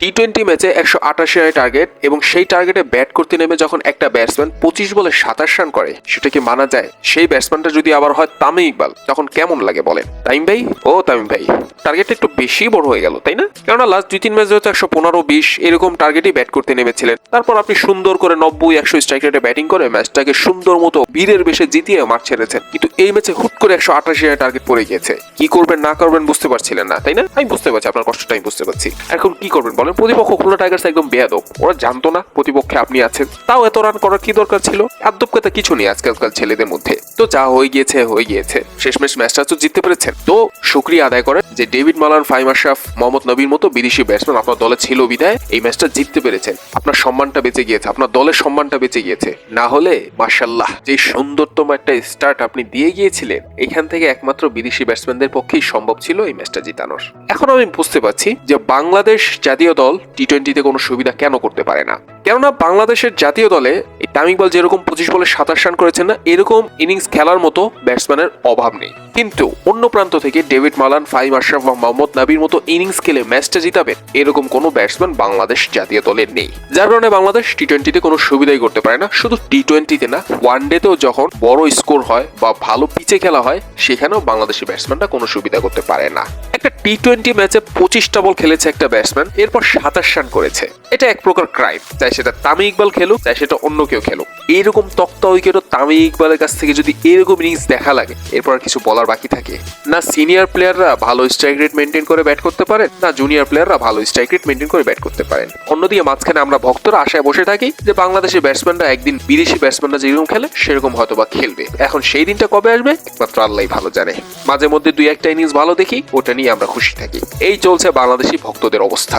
T twenty ম্যাচে একশো আটাশি রানের টার্গেট এবং সেই টার্গেটে ব্যাট করতে নেমে যখন একটা ব্যাটসম্যান পঁচিশ বলে সাতাশ রান করে, সেটা কি মানা যায়? সেই ব্যাটসম্যানটা যদি আবার হয় তামিম ইকবাল, তখন কেমন লাগে বলেন? তামিম ভাই? ও তামিম ভাই টার্গেটটা একটু বেশি বড় হয়ে গেল, তাই না? কেননা লাস্ট দুই তিন ম্যাচে হয়তো একশো পনেরো বিশ, এরকম টার্গেটই ব্যাট করতে নেমেছিলেন। তারপর আপনি সুন্দর করে নব্বই একশো স্ট্রাইক রেটে ব্যাটিং করে ম্যাচটাকে সুন্দর মতো বীরের বেশে জিতিয়ে মাঠ ছেড়েছেন। কিন্তু এই ম্যাচে হুট করে একশো আটাশি রানের টার্গেট পড়ে গিয়েছে। কি করবেন না করবেন বুঝতে পারছিলেন না, তাই না? আমি বুঝতে পারছি, আপনার কষ্টটা আমি বুঝতে পারছি। এখন কি করবেন বলেন? প্রতিপক্ষ খুলনা টাইগার্স একদম বেয়াদব। ওরা জানতো না প্রতিপক্ষে আপনি আছেন। তাও এত রান করার কি দরকার ছিল? আদ্যপকতা কিছু নেই আজকালকার ছেলেদের মধ্যে। তো যা হয়ে গিয়েছে হয়ে গিয়েছে। শেষমেশ ম্যাচটা তো জিততে পেরেছেন। তো শুক্রিয়া আদায় করেন যে ডেভিড মালান ফাইম আশরাফ মোহাম্মদ নবীর মতো বিদেশি ব্যাটসম্যান আপনার দলে ছিল বিদায়, এই ম্যাচটা জিততে পেরেছেন। আপনার সম্মানটা বেঁচে গিয়েছে, আপনার দলের সম্মানটা বেঁচে গিয়েছে। না হলে মার্শাল্লাহ যে সুন্দরতম একটা স্টার্ট আপনি দিয়ে গিয়েছিলেন, এখান থেকে একমাত্র বিদেশি ব্যাটসম্যানদের পক্ষেই সম্ভব ছিল এই ম্যাচটা জিতানোর। এখন আমি বুঝতে পারছি যে বাংলাদেশ জাতীয় দল টি টোয়েন্টিতে কোনো সুবিধা কেন করতে পারে না? কেননা বাংলাদেশের জাতীয় দলে এই তামিম ইকবাল যেরকম পঁচিশ বলে সাতাশ রান করেছেন না, এরকম ইনিংস খেলার মতো ব্যাটসম্যানের অভাব নেই। কিন্তু অন্য প্রান্ত থেকে ডেভিড মালান, ফাইম আশরাফ বা মোহাম্মদ নাবির মতো ইনিংস খেলে ম্যাচটা জিতাবেন এরকম কোনো ব্যাটসম্যান বাংলাদেশ জাতীয় দলের নেই। যার কারণে বাংলাদেশ টি টোয়েন্টিতে কোনো সুবিধাই করতে পারে না, শুধু টি টোয়েন্টিতে না ওয়ান ডেতেও যখন বড় স্কোর হয় বা ভালো পিচে খেলা হয়, সেখানেও বাংলাদেশি ব্যাটসম্যানটা কোনো সুবিধা করতে পারে না। একটা টি টোয়েন্টি ম্যাচে পঁচিশটা বল খেলেছে একটা ব্যাটসম্যান এরপর সাতাশ রান করেছে। এটা এক প্রকার ক্রাইম চাই সেটা তামি ইকবাল খেলুক চাই সেটা অন্য কেউ খেলুক। এইরকম তক্তা উইকেটও তামিম ইকবালের কাছ থেকে যদি এরকম ইনিংস দেখা লাগে, এরপর আর কিছু বলার বাকি থাকে। না সিনিয়র প্লেয়াররা ভালো স্ট্রাইক রেট মেনটেন করে ব্যাট করতে পারেন, না জুনিয়র প্লেয়াররা ভালো স্ট্রাইক রেট মেনটেন করে ব্যাট করতে পারেন। অন্যদিকে মাঝখানে আমরা ভক্তরা আশায় বসে থাকি যে বাংলাদেশের ব্যাটসম্যানরা একদিন বিদেশি ব্যাটসম্যানরা যেরকম খেলে, সেরকম হয়তো বা খেলবে। এখন সেই দিনটা কবে আসবে, একমাত্র আল্লাহ ভালো জানে। মাঝে মধ্যে দুই একটা ইনিংস ভালো দেখি, ওটা নিয়ে আমরা খুশি থাকি। এই চলছে বাংলাদেশি ভক্তদের অবস্থা।